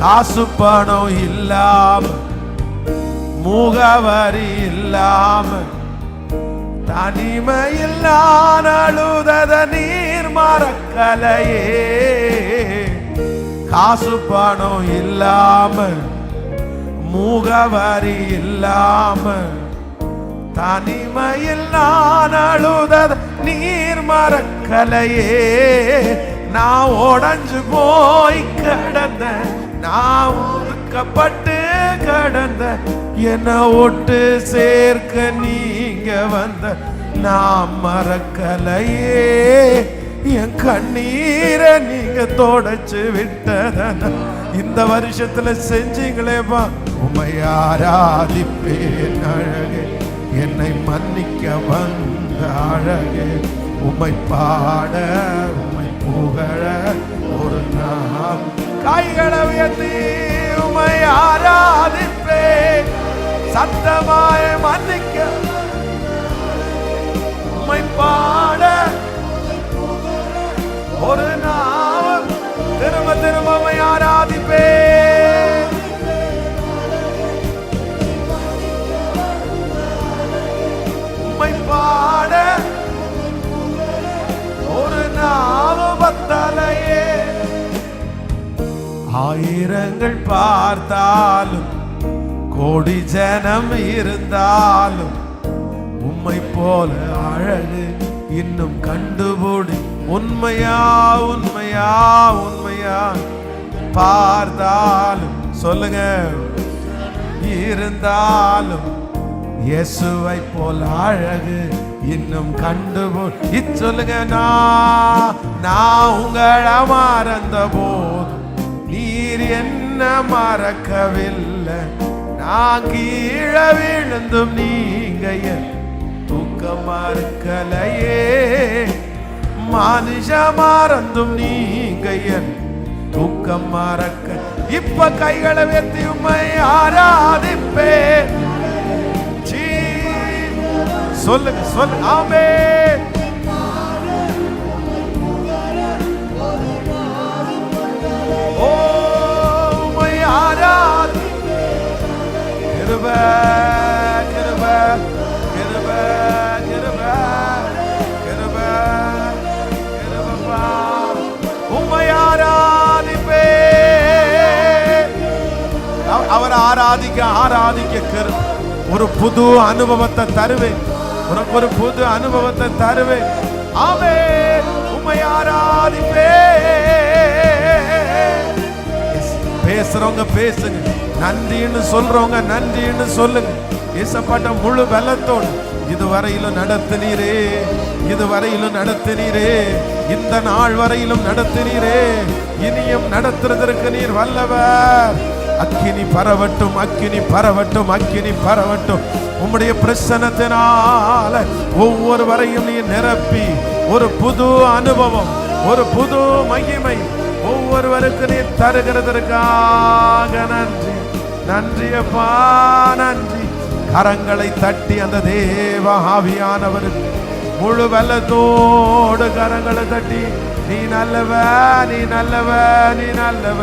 காசு பணம் இல்லாம முகவரி இல்லாம தனிமையில் நான் அழுதத நீர் மறக்கலையே. காசு பணம் இல்லாம முகவரி இல்லாம தனிமையில் நான் அழுதத நீர் மறக்கலையே. நான் உடஞ்சு போய் கடந்த நான் ஒதுக்கப்பட்டு கடந்த என்ன ஒட்டு சேர்க்க நீங்க வந்த நான் மறக்கலையே. என் கண்ணீரை நீங்க தொடச்சு விட்டதன இந்த வருஷத்துல செஞ்சீங்களேப்பா உமை ஆராதிப்பேன் அழகே. என்னை மன்னிக்க வந்த அழகே. உமை பாட உமை புகழ ஒரு நாம் கைகளை உயர்த்தி உமை ஆராதிப்பே சத்தமாய மன்னிக்க. உமை பாட. ஒரு நாள். ஆயிரங்கள் பார்த்தாலும் கோடி ஜனம் இருந்தாலும் உம்மை போல அழகு இன்னும் கண்டுபிடி. உண்மையா உண்மையா உண்மையா பார்த்தாலும் சொல்லுங்க. இருந்தாலும் இயேசுவை போல அழகு இன்னும் கண்டுபோ சொல்லுங்க நான் நான் உங்களை மறந்த போது நீர் என்ன மறக்கவில்லை. நான் கீழே விழுந்தும் நீங்க தூக்கம் மறுக்கலையே. மனுஷ மறந்தும் நீங்க என் தூக்கம் மறக்க. இப்ப கைகளை வெத்தி உண்மை ஆராதிப்பே சொல்லுங்க சொல்லுங்க ஆமே அவரை ஆராதிக்க ஆராதிக்க கரு ஒரு புது அனுபவத்தை தருவேன். உனக்கு ஒரு புது அனுபவத்தை தருவேன். ஆமே உண்மை ஆராதிப்பே பேசுறவங்க பேசுங்க. நன்றின்னு சொல்றவங்க நன்றின்னு சொல்லுங்க. இசப்பட்ட முழு பலத்தோடு இதுவரையிலும் நடத்தினீரே. இதுவரையிலும் நடத்தினீரே. இந்த நாள் வரையிலும் நடத்தினீரே. இனியும் நடத்துறதற்கு நீர் வல்லவர். அக்கினி பரவட்டும் அக்கினி பரவட்டும் அக்கினி பரவட்டும். உம்முடைய பிரசனத்தினால ஒவ்வொருவரையும் நீ நிரப்பி ஒரு புது அனுபவம் ஒரு புது மகிமை ஒவ்வொருவருக்கு நீ தருகிறதற்காக நன்றி. நன்றியப்பா நன்றி. கரங்களை தட்டி அந்த தேவ ஆவியானவருக்கு முழு வெள்ளத்தோடு கரங்களை தட்டி நீ நல்லவ நீ நல்லவ நீ நல்லவ.